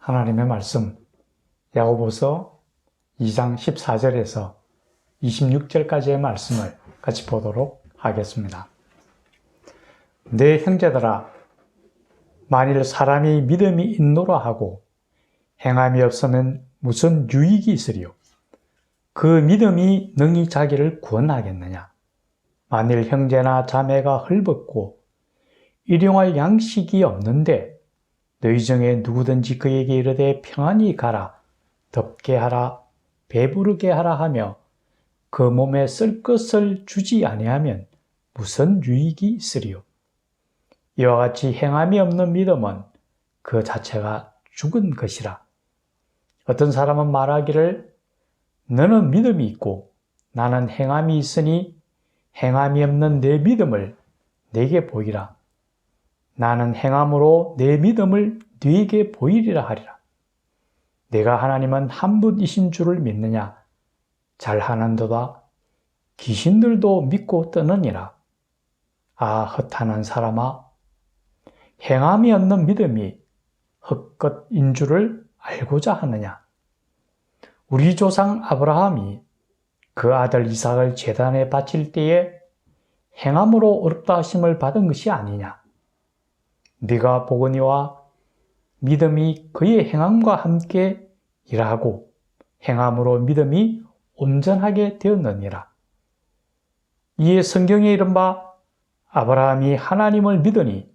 하나님의 말씀. 야고보서 2장 14절에서 26절까지의 말씀을 같이 보도록 하겠습니다. 내 형제들아 만일 사람이 믿음이 있노라 하고 행함이 없으면 무슨 유익이 있으리요? 그 믿음이 능히 자기를 구원하겠느냐? 만일 형제나 자매가 헐벗고 일용할 양식이 없는데 너희 중에 누구든지 그에게 이르되 평안히 가라. 덥게 하라. 배부르게 하라 하며 그 몸에 쓸 것을 주지 아니하면 무슨 유익이 있으리요? 이와 같이 행함이 없는 믿음은 그 자체가 죽은 것이라. 어떤 사람은 말하기를 너는 믿음이 있고 나는 행함이 있으니 행함이 없는 내 믿음을 내게 보이라 나는 행함으로 내 믿음을 네게 보이리라 하리라. 내가 하나님은 한 분이신 줄을 믿느냐? 잘하는도다. 귀신들도 믿고 떠느니라. 아, 허탄한 사람아. 행함이 없는 믿음이 헛것인 줄을 알고자 하느냐? 우리 조상 아브라함이 그 아들 이삭을 재단에 바칠 때에 행함으로 어렵다 하심을 받은 것이 아니냐? 네가 보거니와 믿음이 그의 행함과 함께 일하고 행함으로 믿음이 온전하게 되었느니라. 이에 성경에 이른바 아브라함이 하나님을 믿으니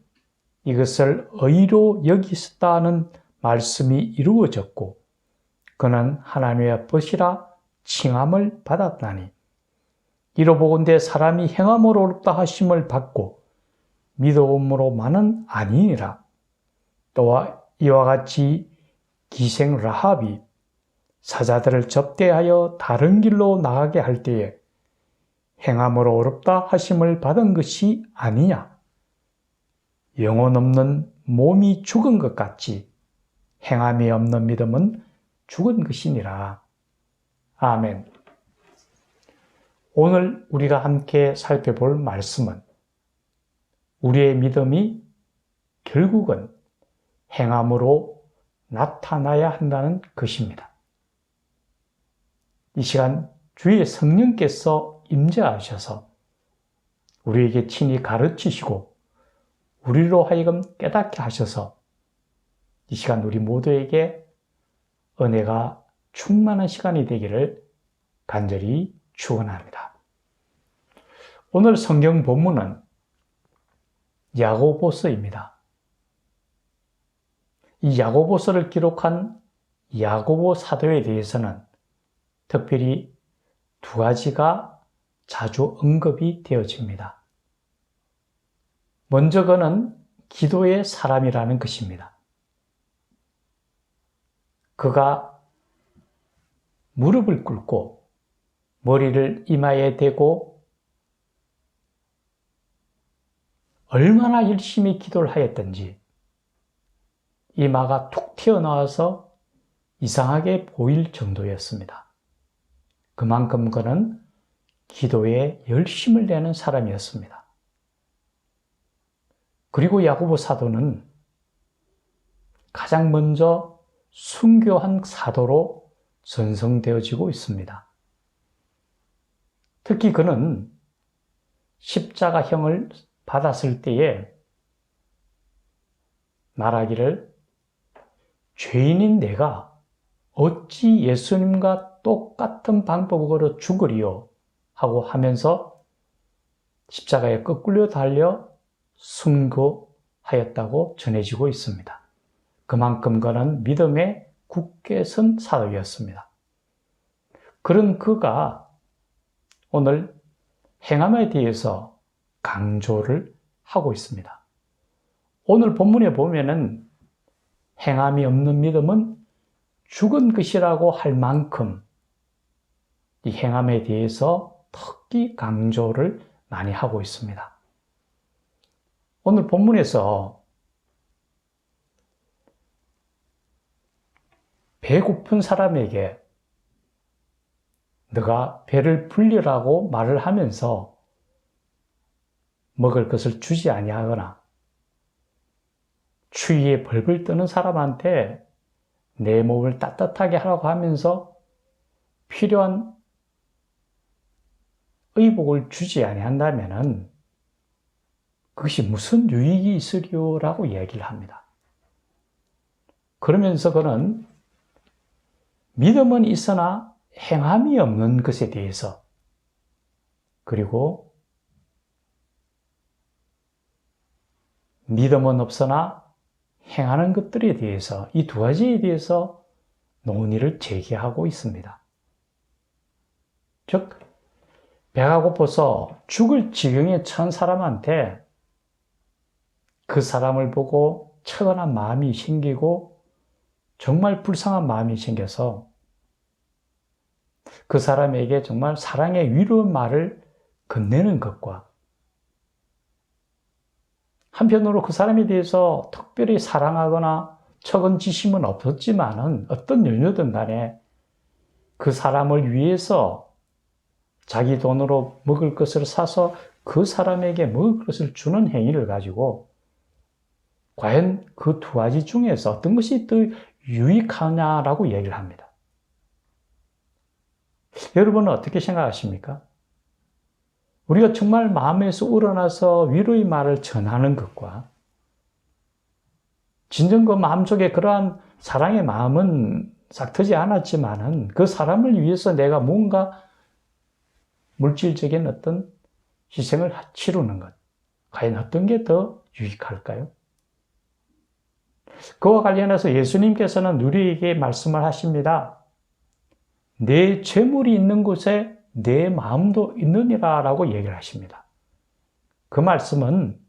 이것을 의로 여기었다는 말씀이 이루어졌고 그는 하나님의 벗이라 칭함을 받았다니 이로 보건대 사람이 행함으로 어렵다 하심을 받고 믿음으로만은 아니니라. 또한 이와 같이 기생 라합이 사자들을 접대하여 다른 길로 나가게 할 때에 행함으로 어렵다 하심을 받은 것이 아니냐. 영혼 없는 몸이 죽은 것 같이 행함이 없는 믿음은 죽은 것이니라. 아멘. 오늘 우리가 함께 살펴볼 말씀은 우리의 믿음이 결국은 행함으로 나타나야 한다는 것입니다. 이 시간 주의 성령께서 임재하셔서 우리에게 친히 가르치시고 우리로 하여금 깨닫게 하셔서 이 시간 우리 모두에게 은혜가 충만한 시간이 되기를 간절히 축원합니다. 오늘 성경 본문은 야고보서입니다. 이 야고보서를 기록한 야고보 사도에 대해서는 특별히 두 가지가 자주 언급이 되어집니다. 먼저 그는 기도의 사람이라는 것입니다. 그가 무릎을 꿇고 머리를 이마에 대고 얼마나 열심히 기도를 하였던지 이 마가 툭 튀어나와서 이상하게 보일 정도였습니다. 그만큼 그는 기도에 열심을 내는 사람이었습니다. 그리고 야고보 사도는 가장 먼저 순교한 사도로 전성되어지고 있습니다. 특히 그는 십자가형을 받았을 때에 말하기를 죄인인 내가 어찌 예수님과 똑같은 방법으로 죽으리요 하고 하면서 십자가에 거꾸로 달려 순교하였다고 전해지고 있습니다. 그만큼 그는 믿음에 굳게 선 사도였습니다. 그런 그가 오늘 행함에 대해서 강조를 하고 있습니다. 오늘 본문에 보면은 행함이 없는 믿음은 죽은 것이라고 할 만큼 이 행함에 대해서 특히 강조를 많이 하고 있습니다. 오늘 본문에서 배고픈 사람에게 너가 배를 불리라고 말을 하면서 먹을 것을 주지 아니하거나 추위에 벌벌 떠는 사람한테 내 몸을 따뜻하게 하라고 하면서 필요한 의복을 주지 아니한다면은 그것이 무슨 유익이 있으리요 라고 얘기를 합니다. 그러면서 그는 믿음은 있으나 행함이 없는 것에 대해서 그리고 믿음은 없으나 행하는 것들에 대해서 이 두 가지에 대해서 논의를 제기하고 있습니다. 즉, 배가 고파서 죽을 지경에 처한 사람한테 그 사람을 보고 처근한 마음이 생기고 정말 불쌍한 마음이 생겨서 그 사람에게 정말 사랑의 위로 말을 건네는 것과 한편으로 그 사람에 대해서 특별히 사랑하거나 척은지심은 없었지만은 어떤 연유든 간에 그 사람을 위해서 자기 돈으로 먹을 것을 사서 그 사람에게 먹을 것을 주는 행위를 가지고 과연 그 두 가지 중에서 어떤 것이 더 유익하냐라고 얘기를 합니다. 여러분은 어떻게 생각하십니까? 우리가 정말 마음에서 우러나서 위로의 말을 전하는 것과 진정 그 마음속에 그러한 사랑의 마음은 싹트지 않았지만은 그 사람을 위해서 내가 뭔가 물질적인 어떤 희생을 치르는 것. 과연 어떤 게 더 유익할까요? 그와 관련해서 예수님께서는 우리에게 말씀을 하십니다. 내 재물이 있는 곳에 내 마음도 있느니라 라고 얘기를 하십니다. 그 말씀은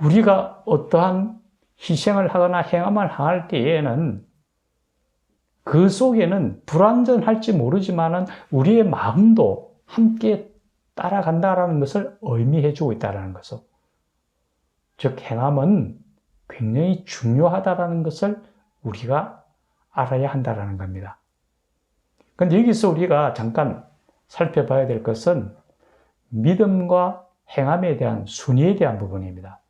우리가 어떠한 희생을 하거나 행함을 행할 때에는 그 속에는 불완전할지 모르지만은 우리의 마음도 함께 따라간다라는 것을 의미해 주고 있다는 것을 즉 행함은 굉장히 중요하다라는 것을 우리가 알아야 한다라는 겁니다. 근데 여기서 우리가 잠깐 살펴봐야 될 것은 믿음과 행함에 대한 순위에 대한 부분입니다.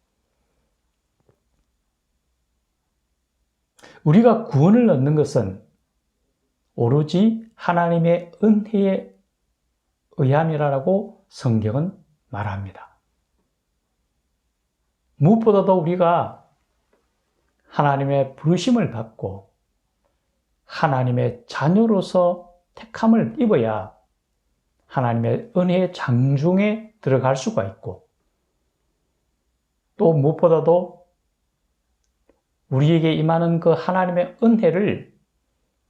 우리가 구원을 얻는 것은 오로지 하나님의 은혜에 의함이라고 성경은 말합니다. 무엇보다도 우리가 하나님의 부르심을 받고 하나님의 자녀로서 택함을 입어야 하나님의 은혜의 장중에 들어갈 수가 있고 또 무엇보다도 우리에게 임하는 그 하나님의 은혜를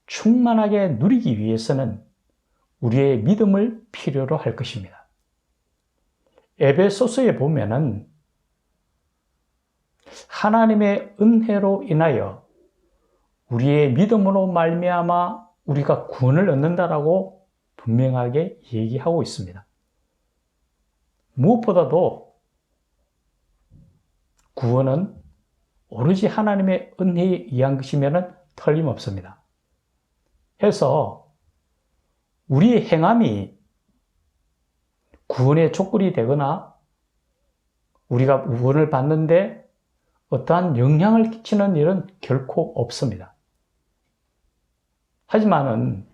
충만하게 누리기 위해서는 우리의 믿음을 필요로 할 것입니다. 에베소서에 보면은 하나님의 은혜로 인하여 우리의 믿음으로 말미암아 우리가 구원을 얻는다라고 분명하게 얘기하고 있습니다. 무엇보다도 구원은 오로지 하나님의 은혜에 의한 것이면 틀림없습니다. 해서 우리의 행함이 구원의 조건이 되거나 우리가 구원을 받는데 어떠한 영향을 끼치는 일은 결코 없습니다. 하지만은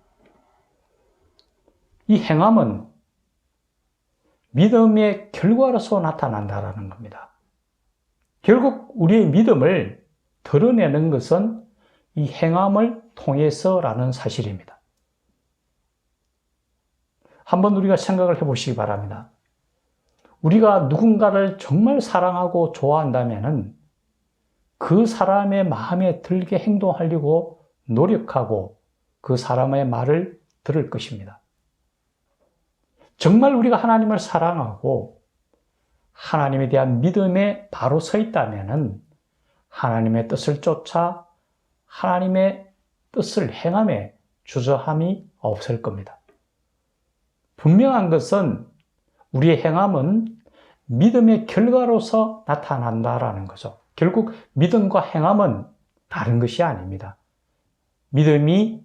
이 행함은 믿음의 결과로서 나타난다라는 겁니다. 결국 우리의 믿음을 드러내는 것은 이 행함을 통해서라는 사실입니다. 한번 우리가 생각을 해보시기 바랍니다. 우리가 누군가를 정말 사랑하고 좋아한다면 그 사람의 마음에 들게 행동하려고 노력하고 그 사람의 말을 들을 것입니다. 정말 우리가 하나님을 사랑하고 하나님에 대한 믿음에 바로 서 있다면 하나님의 뜻을 쫓아 하나님의 뜻을 행함에 주저함이 없을 겁니다. 분명한 것은 우리의 행함은 믿음의 결과로서 나타난다라는 거죠. 결국 믿음과 행함은 다른 것이 아닙니다. 믿음이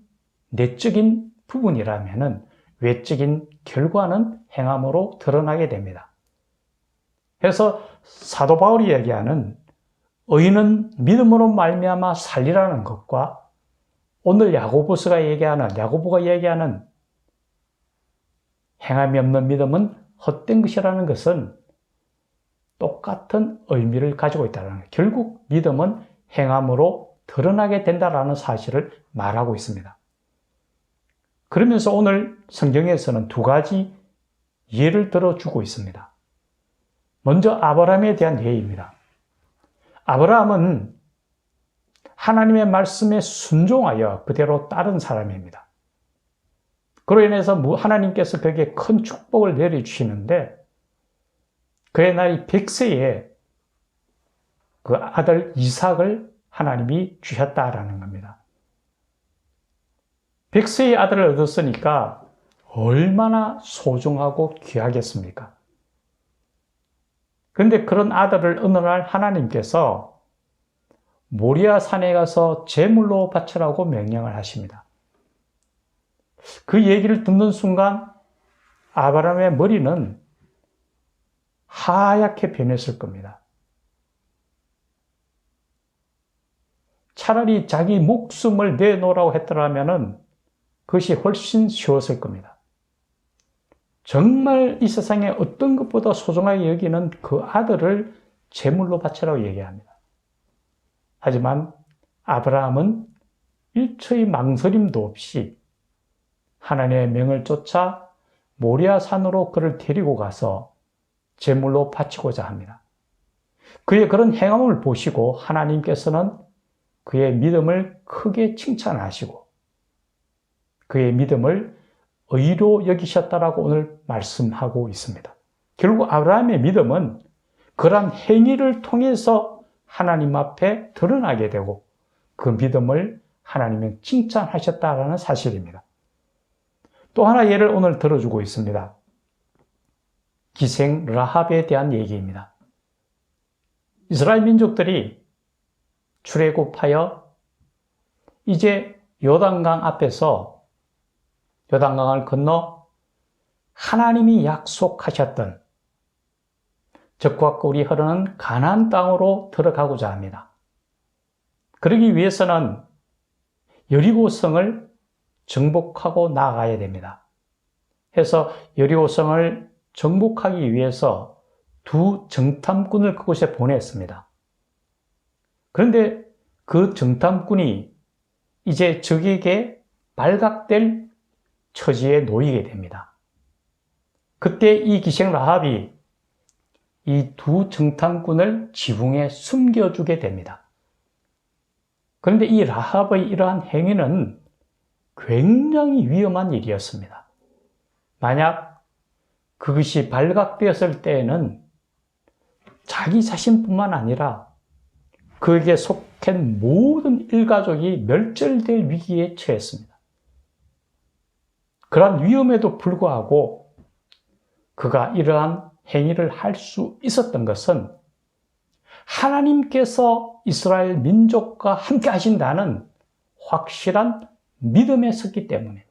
내적인 부분이라면 외적인 결과는 행함으로 드러나게 됩니다. 그래서 사도 바울이 얘기하는 의인은 믿음으로 말미암아 살리라는 것과 오늘 야고보스가 얘기하는 야고보가 얘기하는 행함이 없는 믿음은 헛된 것이라는 것은 똑같은 의미를 가지고 있다는 거예요. 결국 믿음은 행함으로 드러나게 된다라는 사실을 말하고 있습니다. 그러면서 오늘 성경에서는 두 가지 예를 들어주고 있습니다. 먼저 아브라함에 대한 예입니다. 아브라함은 하나님의 말씀에 순종하여 그대로 따른 사람입니다. 그로 인해서 하나님께서 그에게 큰 축복을 내려주시는데 그의 나이 100세에 그 아들 이삭을 하나님이 주셨다라는 겁니다. 100세의 아들을 얻었으니까 얼마나 소중하고 귀하겠습니까? 그런데 그런 아들을 어느 날 하나님께서 모리아 산에 가서 제물로 바치라고 명령을 하십니다. 그 얘기를 듣는 순간 아브라함의 머리는 하얗게 변했을 겁니다. 차라리 자기 목숨을 내놓으라고 했더라면 그것이 훨씬 쉬웠을 겁니다. 정말 이 세상에 어떤 것보다 소중하게 여기는 그 아들을 제물로 바치라고 얘기합니다. 하지만 아브라함은 일초의 망설임도 없이 하나님의 명을 쫓아 모리아 산으로 그를 데리고 가서 제물로 바치고자 합니다. 그의 그런 행함을 보시고 하나님께서는 그의 믿음을 크게 칭찬하시고 그의 믿음을 의로 여기셨다라고 오늘 말씀하고 있습니다. 결국 아브라함의 믿음은 그러한 행위를 통해서 하나님 앞에 드러나게 되고 그 믿음을 하나님은 칭찬하셨다라는 사실입니다. 또 하나 예를 오늘 들어주고 있습니다. 기생 라합에 대한 얘기입니다. 이스라엘 민족들이 출애굽하여 이제 요단강 앞에서 요단강을 건너 하나님이 약속하셨던 적과 꿀이 흐르는 가나안 땅으로 들어가고자 합니다. 그러기 위해서는 여리고성을 정복하고 나아가야 됩니다. 해서 여리고성을 정복하기 위해서 두 정탐꾼을 그곳에 보냈습니다. 그런데 그 정탐꾼이 이제 적에게 발각될 처지에 놓이게 됩니다. 그때 이 기생 라합이 이 두 정탐꾼을 지붕에 숨겨주게 됩니다. 그런데 이 라합의 이러한 행위는 굉장히 위험한 일이었습니다. 만약 그것이 발각되었을 때에는 자기 자신뿐만 아니라 그에게 속한 모든 일가족이 멸절될 위기에 처했습니다. 그러한 위험에도 불구하고 그가 이러한 행위를 할 수 있었던 것은 하나님께서 이스라엘 민족과 함께 하신다는 확실한 믿음에 섰기 때문입니다.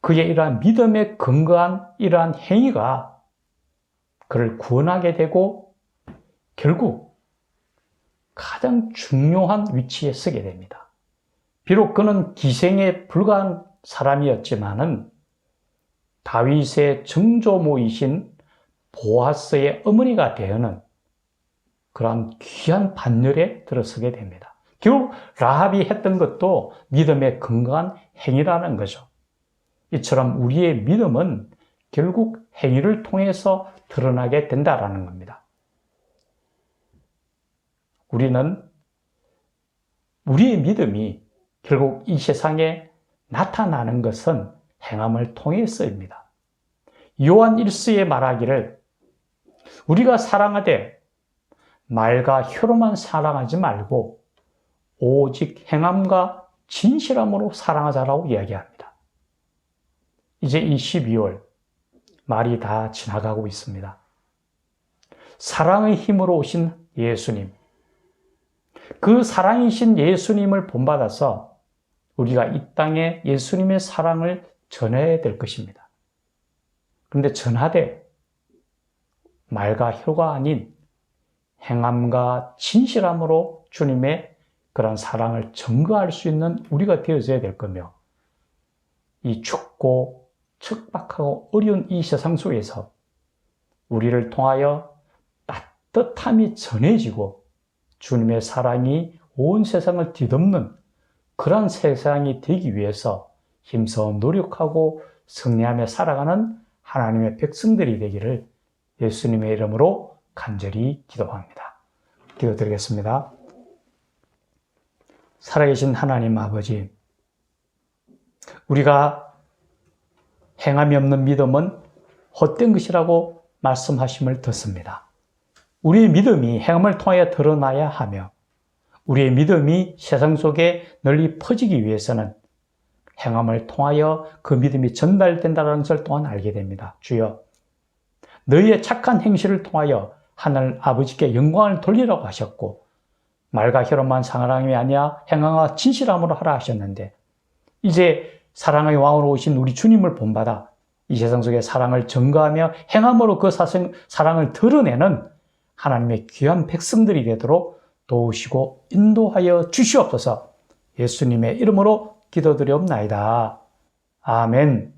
그의 이러한 믿음에 근거한 이러한 행위가 그를 구원하게 되고 결국 가장 중요한 위치에 서게 됩니다. 비록 그는 기생에 불과한 사람이었지만은 다윗의 정조모이신 보아스의 어머니가 되어는 그러한 귀한 반열에 들어서게 됩니다. 결국 라합이 했던 것도 믿음의 근거한 행위라는 거죠. 이처럼 우리의 믿음은 결국 행위를 통해서 드러나게 된다라는 겁니다. 우리는 우리의 믿음이 결국 이 세상에 나타나는 것은 행함을 통해서입니다. 요한 1서에 말하기를 우리가 사랑하되 말과 혀로만 사랑하지 말고 오직 행함과 진실함으로 사랑하자라고 이야기합니다. 이제 이 12월 말이 다 지나가고 있습니다. 사랑의 힘으로 오신 예수님. 그 사랑이신 예수님을 본받아서 우리가 이 땅에 예수님의 사랑을 전해야 될 것입니다. 그런데 전하되 말과 혀가 아닌 행함과 진실함으로 주님의 그런 사랑을 증거할 수 있는 우리가 되어져야 될 거며 이 춥고 척박하고 어려운 이 세상 속에서 우리를 통하여 따뜻함이 전해지고 주님의 사랑이 온 세상을 뒤덮는 그런 세상이 되기 위해서 힘써 노력하고 승리하며 살아가는 하나님의 백성들이 되기를 예수님의 이름으로 간절히 기도합니다. 기도드리겠습니다. 살아계신 하나님 아버지, 우리가 행함이 없는 믿음은 헛된 것이라고 말씀하심을 듣습니다. 우리의 믿음이 행함을 통하여 드러나야 하며 우리의 믿음이 세상 속에 널리 퍼지기 위해서는 행함을 통하여 그 믿음이 전달된다는 것을 또한 알게 됩니다. 주여, 너희의 착한 행실을 통하여 하늘 아버지께 영광을 돌리라고 하셨고 말과 혀로만 사랑함이 아니야 행함과 진실함으로 하라 하셨는데 이제 사랑의 왕으로 오신 우리 주님을 본받아 이 세상 속에 사랑을 증거하며 행함으로 그 사생, 사랑을 드러내는 하나님의 귀한 백성들이 되도록 도우시고 인도하여 주시옵소서 예수님의 이름으로 기도드리옵나이다. 아멘.